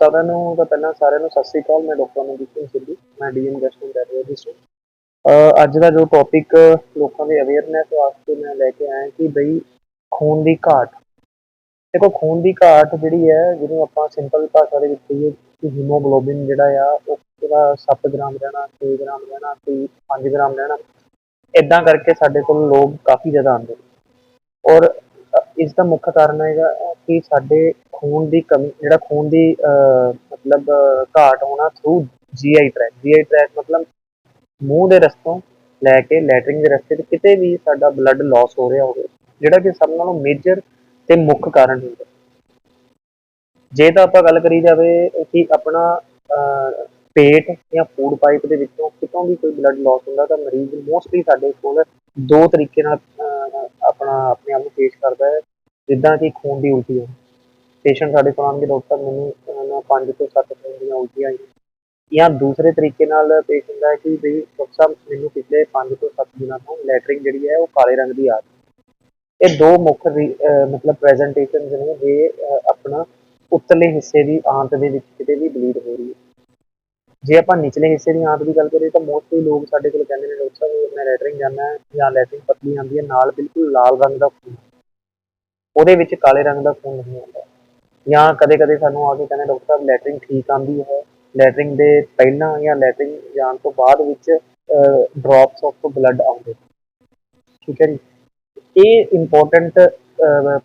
ਸਾਰਿਆਂ ਨੂੰ ਤਾਂ ਪਹਿਲਾਂ ਸਾਰਿਆਂ ਨੂੰ ਸਤਿ ਸ੍ਰੀ ਅਕਾਲ। ਮੈਂ ਡਾਕਟਰ ਮਨਦੀਪ ਸਿੰਘ ਸਿੱਧੂ। ਮੈਂ ਡੀਐਮ ਗੈਸਟ੍ਰੋਐਂਟਰੋਲੋਜਿਸਟ ਹਾਂ ਅੱਜ ਦਾ ਜੋ ਟੌਪਿਕ ਲੋਕਾਂ ਦੇ ਅਵੇਅਰਨੈਸ ਵਾਸਤੇ ਮੈਂ ਲੈ ਕੇ ਆਇਆ ਕਿ ਬਈ ਖੂਨ ਦੀ ਘਾਟ। ਦੇਖੋ, ਖੂਨ ਦੀ ਘਾਟ ਜਿਹੜੀ ਹੈ, ਜਿਹਨੂੰ ਆਪਾਂ ਸਿੰਪਲ ਭਾਸ਼ਾ ਦੇ ਵਿੱਚ ਕਹੀਏ ਕਿ ਹੀਮੋਗਲੋਬਿਨ ਜਿਹੜਾ ਆ, ਉਹ ਉਹਦਾ 7 ਗ੍ਰਾਮ ਰਹਿਣਾ 6 ਗ੍ਰਾਮ ਰਹਿਣਾ ਤੇ 5 ਗ੍ਰਾਮ ਰਹਿਣਾ ਇਦਾਂ ਕਰਕੇ ਸਾਡੇ ਕੋਲ ਲੋਕ ਕਾਫੀ ਜ਼ਿਆਦਾ ਆਉਂਦੇ ਨੇ। ਔਰ ਇਸ ਦਾ ਮੁੱਖ ਕਾਰਨ ਹੈਗਾ ਕਿ ਸਾਡੇ ਖੂਨ ਦੀ ਕਮੀ ਜਿਹੜਾ ਖੂਨ ਦੀ ਅਹ, ਮਤਲਬ ਘਾਟ ਹੋਣਾ through GI track GI track ਮਤਲਬ ਮੂੰਹ ਦੇ ਰਸਤੋਂ ਲੈ ਕੇ ਲੈਟਰਿੰਗ ਦੇ ਰਸਤੇ ਤੇ ਕਿਤੇ ਵੀ ਸਾਡਾ ਬਲੱਡ ਲਾਸ ਹੋ ਰਿਹਾ ਹੋਵੇ ਜਿਹੜਾ ਕਿ ਸਭ ਨਾਲੋਂ ਮੇਜਰ ਤੇ ਮੁੱਖ ਕਾਰਨ ਹੁੰਦਾ। ਜੇ ਤਾਂ ਆਪਾਂ ਗੱਲ ਕਰੀ ਜਾਵੇ ਕਿ ਆਪਣਾ ਅਹ, ਪੇਟ ਜਾਂ ਫੂਡ ਪਾਈਪ ਦੇ ਵਿੱਚੋਂ ਕਿਤੋਂ ਵੀ ਕੋਈ ਬਲੱਡ ਲਾਸ ਹੁੰਦਾ ਤਾਂ ਮਰੀਜ਼ ਮੋਸਟਲੀ ਸਾਡੇ ਕੋਲ ਦੋ ਤਰੀਕੇ ਨਾਲ ਅਹ, ਆਪਣਾ ਆਪਣੇ ਆਪ ਨੂੰ ਪੇਸ਼ ਕਰਦਾ ਹੈ। ਜਿੱਦਾਂ ਕਿ ਖੂਨ ਦੀ ਉਲਟੀ ਹੋਣੀ ਪੇਸ਼ੈਂਟ ਸਾਡੇ ਕੋਲ ਆਉਣਗੇ ਡਾਕਟਰ ਮੈਨੂੰ ਨਾ ਪੰਜ ਤੋਂ ਸੱਤ ਖੂਨ ਦੀਆਂ ਉਲਟੀਆਂ ਆਈਆਂ ਜਾਂ ਦੂਸਰੇ ਤਰੀਕੇ ਨਾਲ ਪੇਸ਼ੈਂਟ ਦਾ ਕਿ ਬਈ ਡਾਕਟਰ ਸਾਹਿਬ ਮੈਨੂੰ ਪਿਛਲੇ 5 ਤੋਂ 7 ਦਿਨਾਂ ਤੋਂ ਲੈਟਰਿੰਗ ਜਿਹੜੀ ਹੈ ਉਹ ਕਾਲੇ ਰੰਗ ਦੀ ਆ ਰਹੀ ਇਹ ਦੋ ਮੁੱਖ ਮਤਲਬ ਪ੍ਰੈਜੈਂਟੇਸ਼ਨ ਨੇ ਜੇ ਆਪਣਾ ਉੱਤਲੇ ਹਿੱਸੇ ਦੀ ਆਂਤ ਦੇ ਵਿੱਚ ਕਿਤੇ ਵੀ ਬਲੀਡ ਹੋ ਰਹੀ ਹੈ। ਜੇ ਆਪਾਂ ਨਿਚਲੇ ਹਿੱਸੇ ਦੀ ਆਂਤ ਦੀ ਗੱਲ ਕਰੀਏ ਤਾਂ ਮੋਸਟਲੀ ਲੋਕ ਸਾਡੇ ਕੋਲ ਕਹਿੰਦੇ ਨੇ ਡਾਕਟਰ ਸਾਹਿਬ, ਮੈਂ ਲੈਟਰਿੰਗ ਜਾਂਦਾ ਜਾਂ ਲੈਟਰਿੰਗ ਪਤਲੀ ਆਉਂਦੀ ਹੈ, ਨਾਲ ਬਿਲਕੁਲ ਲਾਲ ਰੰਗ ਦਾ ਖੂਨ ਉਹਦੇ ਵਿੱਚ ਕਾਲੇ ਰੰਗ ਦਾ ਖੂਨ ਨਹੀਂ ਆਉਂਦਾ। ਜਾਂ ਕਦੇ-ਕਦੇ ਸਾਨੂੰ ਆ ਕੇ ਕਹਿੰਦੇ, ਡਾਕਟਰ ਸਾਹਿਬ ਲੈਟਰਿੰਗ ਠੀਕ ਆਉਂਦੀ ਹੈ। ਲੈਟਰਿੰਗ ਦੇ ਪਹਿਲਾਂ ਜਾਂ ਲੈਟਰਿੰਗ ਜਾਣ ਤੋਂ ਬਾਅਦ ਵਿੱਚ ਡ੍ਰੌਪਸ ਆਫ ਬਲੱਡ ਆਉਂਦੇ ਠੀਕ ਹੈ ਜੀ? ਇਹ ਇੰਪੋਰਟੈਂਟ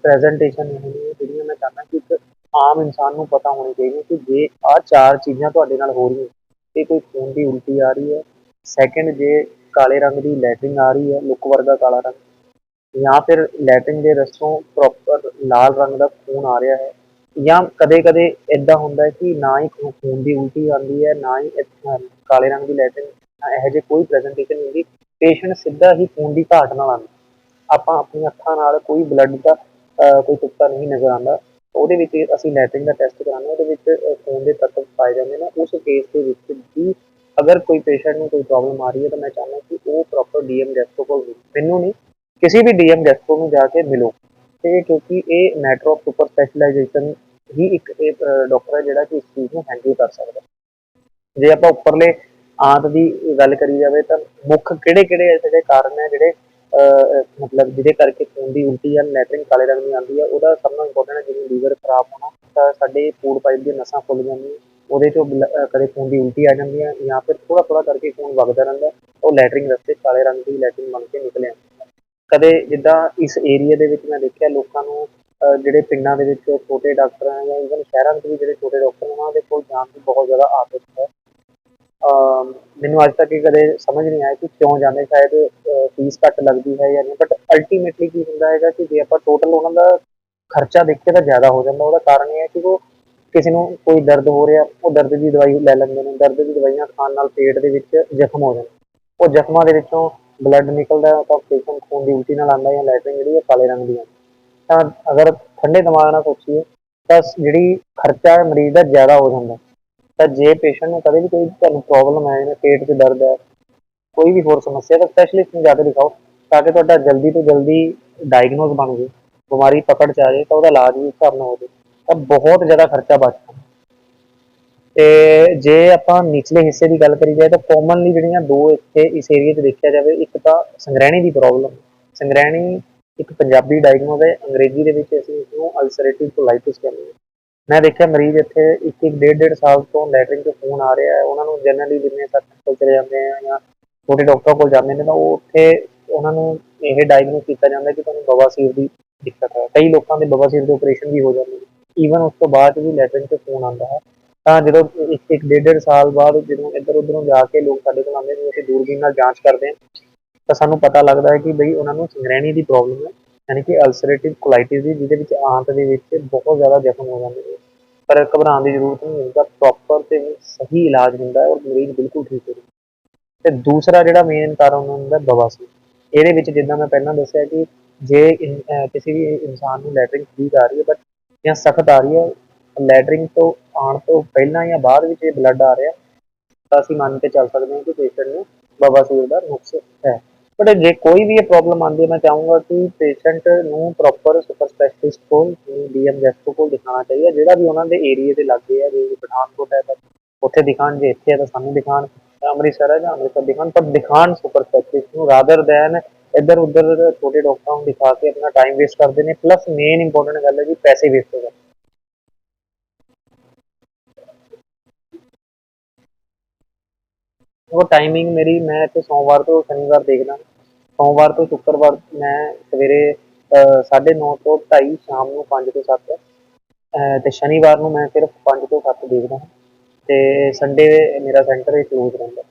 ਪ੍ਰੈਜੈਂਟੇਸ਼ਨ ਨੇ ਜਿਹੜੀਆਂ ਮੈਂ ਚਾਹੁੰਦਾ ਕਿ ਇੱਕ ਆਮ ਇਨਸਾਨ ਨੂੰ ਪਤਾ ਹੋਣੀ ਚਾਹੀਦੀ ਕਿ ਜੇ ਆਹ ਚਾਰ ਚੀਜ਼ਾਂ ਤੁਹਾਡੇ ਨਾਲ ਹੋ ਰਹੀਆਂ, ਤੇ ਕੋਈ ਖੂਨ ਦੀ ਉਲਟੀ ਆ ਰਹੀ ਹੈ। ਸੈਕੰਡ ਜੇ ਕਾਲੇ ਰੰਗ ਦੀ ਲੈਟਰਿੰਗ ਆ ਰਹੀ ਹੈ ਲੁੱਕ ਵਰਗਾ ਕਾਲਾ ਰੰਗ ਜਾਂ ਫਿਰ ਲੈਟਰਿੰਗ ਦੇ ਰਸਤੋਂ ਪ੍ਰੋਪਰ ਲਾਲ ਰੰਗ ਦਾ ਖੂਨ ਆ ਰਿਹਾ ਹੈ, ਜਾਂ ਕਦੇ-ਕਦੇ ਇਦਾਂ ਹੁੰਦਾ ਹੈ ਕਿ ਨਾ ਹੀ ਖੂਨ ਦੀ ਉਲਟੀ ਆਉਂਦੀ ਹੈ, ਨਾ ਹੀ ਇਹ- ਕਾਲੇ ਰੰਗ ਦੀ ਲੈਟਰਿੰਗ ਇਹੋ ਜਿਹੇ ਕੋਈ ਪ੍ਰੈਜੈਂਟੇਸ਼ਨ ਨਹੀਂ ਹੁੰਦੀ। ਪੇਸ਼ੈਂਟ ਸਿੱਧਾ ਹੀ ਖੂਨ ਦੀ ਘਾਟ ਨਾਲ ਆਉਂਦਾ ਆਪਾਂ ਆਪਣੀਆਂ ਅੱਖਾਂ ਨਾਲ ਕੋਈ ਬਲੱਡ ਦਾ ਕੋਈ ਤੁਪਕਾ ਨਹੀਂ ਨਜ਼ਰ ਆਉਂਦਾ। ਉਹਦੇ ਵਿੱਚ ਅਸੀਂ ਲੈਟਰਿੰਗ ਦਾ ਟੈਸਟ ਕਰਾਉਂਦੇ ਹਾਂ, ਉਹਦੇ ਵਿੱਚ ਖੂਨ ਦੇ ਤੱਤ ਪਾਏ ਜਾਂਦੇ ਨੇ। ਉਸ ਕੇਸ ਦੇ ਵਿੱਚ ਵੀ ਅਗਰ ਕੋਈ ਪੇਸ਼ੈਂਟ ਨੂੰ ਕੋਈ ਪ੍ਰੋਬਲਮ ਆ ਰਹੀ ਹੈ, ਤਾਂ ਮੈਂ ਚਾਹੁੰਦਾ ਕਿ ਉਹ ਪ੍ਰੋਪਰ ਡੀਐਮ ਗੈਸਟਰੋ ਕੋਲ ਮਿਲੇ। ਮੈਨੂੰ ਨਹੀਂ ਕਿਸੇ ਵੀ ਡੀਐਮ ਗੈਸਟਰੋ ਨੂੰ ਜਾ ਕੇ ਮਿਲੋ ਤੇ ਕਿਉਂਕਿ ਇਹ ਮੈਟਰ ਆਫ ਸੁਪਰ ਸਪੈਸ਼ਲਾਈਜੇਸ਼ਨ ਹੀ ਇੱਕ ਇਹ ਡਾਕਟਰ ਹੈ ਜਿਹੜਾ ਕਿ ਇਸ ਚੀਜ਼ ਨੂੰ ਹੈਂਡਲ ਕਰ ਸਕਦਾ ਜੇ ਆਪਾਂ ਉੱਪਰਲੇ ਆਂਤ ਦੀ ਗੱਲ ਕਰੀ ਜਾਵੇ ਤਾਂ ਮੁੱਖ ਕਿਹੜੇ ਕਿਹੜੇ ਐਸੇ ਜਿਹੇ ਕਾਰਨ ਹੈ ਜਿਹੜੇ ਮਤਲਬ ਜਿਹਦੇ ਕਰਕੇ ਖੂਨ ਦੀ ਉਲਟੀ ਜਾਂ ਲੈਟਰਿੰਗ ਕਾਲੇ ਰੰਗ ਦੀ ਆਉਂਦੀ ਹੈ ਉਹਦਾ ਸਭ ਤੋਂ ਇੰਪੋਰਟੈਂਟ ਹੈ ਜਿਵੇਂ ਲੀਵਰ ਖਰਾਬ ਹੋਣਾ ਤਾਂ ਸਾਡੇ ਫੂਡ ਪਾਈਪ ਦੀਆਂ ਨਸਾਂ ਫੁੱਲ ਜਾਂਦੀਆਂ ਉਹਦੇ ਚੋਂ ਬਲ- ਕਦੇ ਖੂਨ ਦੀ ਉਲਟੀ ਆ ਜਾਂਦੀ ਹੈ ਜਾਂ ਫਿਰ ਥੋੜਾ ਥੋੜਾ ਕਰਕੇ ਖੂਨ ਵਗਦਾ ਰਹਿੰਦਾ ਉਹ ਲੈਟਰਿੰਗ ਰਸਤੇ ਕਾਲੇ ਰੰਗ ਦੀ ਲੈਟਰਿੰਗ ਬਣ ਕੇ ਨਿਕਲਿਆ ਕਦੇ ਜਿੱਦਾਂ ਇਸ ਏਰੀਆ ਦੇ ਵਿੱਚ ਮੈਂ ਦੇਖਿਆ ਲੋਕਾਂ ਨੂੰ ਅਹ, ਜਿਹੜੇ ਪਿੰਡਾਂ ਦੇ ਵਿੱਚ ਛੋਟੇ ਡਾਕਟਰ ਹੈ ਜਾਂ ਇਵਨ ਸ਼ਹਿਰਾਂ ਵਿੱਚ ਵੀ ਜਿਹੜੇ ਛੋਟੇ ਡਾਕਟਰ ਨੇ ਉਹਨਾਂ ਦੇ ਕੋਲ ਜਾਣ ਦੀ ਬਹੁਤ ਜ਼ਿਆਦਾ ਆਦਤ ਹੈ। ਅਮ ਮੈਨੂੰ ਅੱਜ ਤੱਕ ਇਹ ਕਦੇ ਸਮਝ ਨਹੀਂ ਆਇਆ ਕਿ ਕਿਉਂ ਜਾਂਦੇ ਸ਼ਾਇਦ ਫੀਸ ਘੱਟ ਲੱਗਦੀ ਹੈ ਜਾਂ ਨਹੀਂ ਬਟ ਅਲਟੀਮੇਟਲੀ ਕੀ ਹੁੰਦਾ ਹੈਗਾ ਕਿ ਜੇ ਆਪਾਂ ਟੋਟਲ ਉਹਨਾਂ ਦਾ ਖਰਚਾ ਦੇਖੀਏ ਤਾਂ ਜ਼ਿਆਦਾ ਹੋ ਜਾਂਦਾ। ਉਹਦਾ ਕਾਰਨ ਇਹ ਹੈ ਕਿ ਉਹ ਕਿਸੇ ਨੂੰ ਕੋਈ ਦਰਦ ਹੋ ਰਿਹਾ ਉਹ ਦਰਦ ਦੀ ਦਵਾਈ ਲੈ ਲੈਂਦੇ ਨੇ ਦਰਦ ਦੀ ਦਵਾਈਆਂ ਖਾਣ ਨਾਲ ਪੇਟ ਦੇ ਵਿੱਚ ਜ਼ਖਮ ਹੋ ਜਾਂਦਾ ਉਹ ਜ਼ਖਮਾਂ ਦੇ ਵਿੱਚੋਂ ਬਲੱਡ ਨਿਕਲਦਾ ਹੈ ਤਾਂ ਪੇਸ਼ੈਂਟ ਖੂਨ ਦੀ ਉਲਟੀ ਨਾਲ ਆਉਂਦਾ ਜਾਂ ਲੈਟਰਿੰਗ ਜਿਹੜੀ ਹੈ ਕਾਲੇ ਰੰਗ ਦੀ ਆਉਂਦੀ ਤਾਂ ਅਗਰ ਠੰਡੇ ਦਿਮਾਗ ਨਾਲ ਸੋਚੀਏ ਤਾਂ ਜਿਹੜੀ ਖਰਚਾ ਹੈ ਮਰੀਜ਼ ਦਾ ਜ਼ਿਆਦਾ ਹੋ ਜਾਂਦਾ ਤਾਂ ਜੇ ਪੇਸ਼ੈਂਟ ਨੂੰ ਕਦੇ ਵੀ ਕੋਈ ਤੁਹਾਨੂੰ ਪ੍ਰੋਬਲਮ ਹੈ ਜਾਂ ਪੇਟ 'ਚ ਦਰਦ ਹੈ, ਕੋਈ ਵੀ ਹੋਰ ਸਮੱਸਿਆ ਤਾਂ ਸਪੈਸ਼ਲਿਸਟ ਨੂੰ ਜਾ ਕੇ ਦਿਖਾਓ, ਤਾਂ ਕਿ ਤੁਹਾਡਾ ਜਲਦੀ ਤੋਂ ਜਲਦੀ ਡਾਇਗਨੋਸ ਬਣ ਜਾਵੇ। ਬਿਮਾਰੀ ਪਕੜ 'ਚ ਆ ਜਾਏ ਤਾਂ ਉਹਦਾ ਇਲਾਜ ਵੀ ਕਰਨਾ ਹੋ ਜਾਏ ਤਾਂ ਬਹੁਤ ਜ਼ਿਆਦਾ ਖਰਚਾ ਬਚ ਤੇ ਜੇ ਆਪਾਂ ਨਿਚਲੇ ਹਿੱਸੇ ਦੀ ਗੱਲ ਕਰੀ ਜਾਏ ਤਾਂ ਕਾਮਨਲੀ ਜਿਹੜੀਆਂ ਦੋ ਇੱਥੇ ਇਸ ਏਰੀਆ 'ਚ ਦੇਖਿਆ ਜਾਵੇ, ਇੱਕ ਤਾਂ ਸੰਗ੍ਰਹਿਣੀ ਦੀ ਪ੍ਰੋਬਲਮ ਸੰਗ੍ਰਹਿਣੀ ਇੱਕ ਪੰਜਾਬੀ ਡਾਇਗਨੋਸ ਹੈ, ਅੰਗਰੇਜ਼ੀ ਦੇ ਵਿੱਚ ਅਸੀਂ ਇਸ ਨੂੰ ਅਲਸਰੇਟਿਵ ਕੋਲਾਈਟਿਸ ਕਹਿੰਦੇ ਹਾਂ। ਮੈਂ ਦੇਖਿਆ ਮਰੀਜ਼ ਇੱਥੇ ਇੱਕ ਇੱਕ ਡੇਢ ਡੇਢ ਸਾਲ ਤੋਂ ਲੈਟਰਿੰਗ ਤੋਂ ਫੋਨ ਆ ਰਿਹਾ ਹੈ, ਉਹਨਾਂ ਨੂੰ ਜਨਰਲੀ ਜਿੰਨੇ ਤੱਕ ਕੋਲ ਚਲੇ ਜਾਂਦੇ ਆ ਜਾਂ ਛੋਟੇ ਡਾਕਟਰ ਕੋਲ ਜਾਂਦੇ ਨੇ ਤਾਂ ਉਹ ਉੱਥੇ ਉਹਨਾਂ ਨੂੰ ਇਹ ਡਾਇਗਨੋਸ ਕੀਤਾ ਜਾਂਦਾ ਕਿ ਤੁਹਾਨੂੰ ਬਵਾਸੀਰ ਦੀ ਦਿੱਕਤ ਹੈ। ਕਈ ਲੋਕਾਂ ਦੇ ਬਵਾਸੀਰ ਦੇ ਆਪਰੇਸ਼ਨ ਵੀ ਹੋ ਜਾਂਦੇ ਨੇ। ਈਵਨ ਉਸ ਤੋਂ ਬਾਅਦ ਵੀ ਲੈਟਰਿੰਗ ਤੋਂ ਫੋਨ ਆਉਂਦਾ ਹੈ। ਤਾਂ ਜਦੋਂ ਇੱਕ ਇੱਕ ਡੇਢ ਡੇਢ ਸਾਲ ਬਾਅਦ ਜਦੋਂ ਇੱਧਰ ਉੱਧਰੋਂ ਜਾ ਕੇ ਲੋਕ ਸਾਡੇ ਕੋਲ ਆਉਂਦੇ ਨੇ, ਅਸੀਂ ਦੂਰਬੀਨ ਨਾਲ ਜਾਂਚ ਕਰਦੇ ਹਾਂ, ਤਾਂ ਸਾਨੂੰ ਪਤਾ ਲੱਗਦਾ ਹੈ ਕਿ ਬਈ ਉਹਨਾਂ ਨੂੰ ਸੰਗ੍ਰਹਿਣੀ ਦੀ ਪ੍ਰੋਬਲਮ ਹੈ, ਯਾਨੀ ਕਿ ਅਲਸਰੇਟਿਵ ਕੋਲਾਈਟਿਸ ਦੀ, ਜਿਹਦੇ ਵਿੱਚ ਆਂਤ ਦੇ ਵਿੱਚ ਬਹੁਤ ਜ਼ਿਆਦਾ ਜ਼ਖਮ ਹੋ ਜਾਂਦੇ ਨੇ। ਪਰ ਘਬਰਾਉਣ ਦੀ ਜ਼ਰੂਰਤ ਨਹੀਂ ਹੁੰਦਾ ਪ੍ਰੋਪਰ ਤੇ ਸਹੀ ਇਲਾਜ ਹੁੰਦਾ ਹੈ ਔਰ ਮਰੀਜ਼ ਬਿਲਕੁਲ ਠੀਕ ਹੋ ਜਾਂਦਾ ਤੇ ਦੂਸਰਾ ਜਿਹੜਾ ਮੇਨ ਕਾਰਨ ਹੁੰਦਾ ਬਵਾਸੀਰ ਇਹਦੇ ਵਿੱਚ ਜਿੱਦਾਂ ਮੈਂ ਪਹਿਲਾਂ ਦੱਸਿਆ ਕਿ ਜੇ ਇਨ- ਕਿਸੇ ਵੀ ਇਨਸਾਨ ਨੂੰ ਲੈਟਰਿੰਗ ਠੀਕ ਆ ਰਹੀ ਹੈ ਬਟ ਜਾਂ ਸਖਤ ਆ ਰਹੀ ਹੈ ਲੈਟਰਿੰਗ ਤੋਂ ਆਉਣ ਤੋਂ ਪਹਿਲਾਂ ਜਾਂ ਬਾਅਦ ਵਿੱਚ ਇਹ ਬਲੱਡ ਆ ਰਿਹਾ, ਤਾਂ ਅਸੀਂ ਮੰਨ ਕੇ ਚੱਲ ਸਕਦੇ ਹਾਂ ਕਿ ਪੇਸ਼ੈਂਟ ਨੂੰ ਬਵਾਸੀਰ ਦਾ ਨੁਕਸ ਹੈ। ਬਟ ਜੇ ਕੋਈ ਵੀ ਇਹ ਪ੍ਰੋਬਲਮ ਆਉਂਦੀ ਹੈ, ਮੈਂ ਚਾਹੂੰਗਾ ਕਿ ਪੇਸ਼ੈਂਟ ਨੂੰ ਪ੍ਰੋਪਰ ਸੁਪਰ ਸਪੈਸ਼ਲਿਸਟ ਕੋਲ ਡੀਐਮ ਗੈਸਟੋ ਕੋਲ ਦਿਖਾਉਣਾ ਚਾਹੀਦਾ, ਜਿਹੜਾ ਵੀ ਉਹਨਾਂ ਦੇ ਏਰੀਆ ਦੇ ਲਾਗੇ ਹੈ ਜੇ ਪਠਾਨਕੋਟ ਹੈ ਤਾਂ ਉੱਥੇ ਦਿਖਾਉਣ, ਜੇ ਇੱਥੇ ਹੈ ਤਾਂ ਸਾਨੂੰ ਦਿਖਾਉਣ, ਅੰਮ੍ਰਿਤਸਰ ਹੈ ਜਾਂ ਅੰਮ੍ਰਿਤਸਰ ਦਿਖਾਉਣ ਪਰ ਦਿਖਾਉਣ ਸੁਪਰ ਸਪੈਸ਼ਲਿਸਟ ਨੂੰ ਰਾਦਰ ਦੈਨ ਇੱਧਰ ਉੱਧਰ ਛੋਟੇ ਡਾਕਟਰਾਂ ਨੂੰ ਦਿਖਾ ਕੇ ਆਪਣਾ ਟਾਈਮ ਵੇਸਟ ਕਰਦੇ ਨੇ ਪਲੱਸ ਮੇਨ ਇੰਪੋਰਟੈਂਟ ਗੱਲ ਹੈ ਜੀ ਪੈਸੇ ਵੇਸਟ ਹੋ ਜਾਂਦੇ ਉਹ ਟਾਈਮਿੰਗ ਮੇਰੀ, ਮੈਂ ਇੱਥੇ ਸੋਮਵਾਰ ਤੋਂ ਸ਼ਨੀਵਾਰ ਦੇਖਦਾ। ਸੋਮਵਾਰ ਤੋਂ ਸ਼ੁੱਕਰਵਾਰ ਮੈਂ ਸਵੇਰੇ 9:30 ਤੋਂ 2:30 ਸ਼ਾਮ ਨੂੰ 5 ਤੋਂ 7 ਤੇ ਸ਼ਨੀਵਾਰ ਨੂੰ ਮੈਂ ਸਿਰਫ 5 ਤੋਂ 7 ਦੇਖਦਾ ਹਾਂ। ਤੇ ਸੰਡੇ ਮੇਰਾ ਸੈਂਟਰ ਇਹ ਕਲੋਜ਼ ਰਹਿੰਦਾ।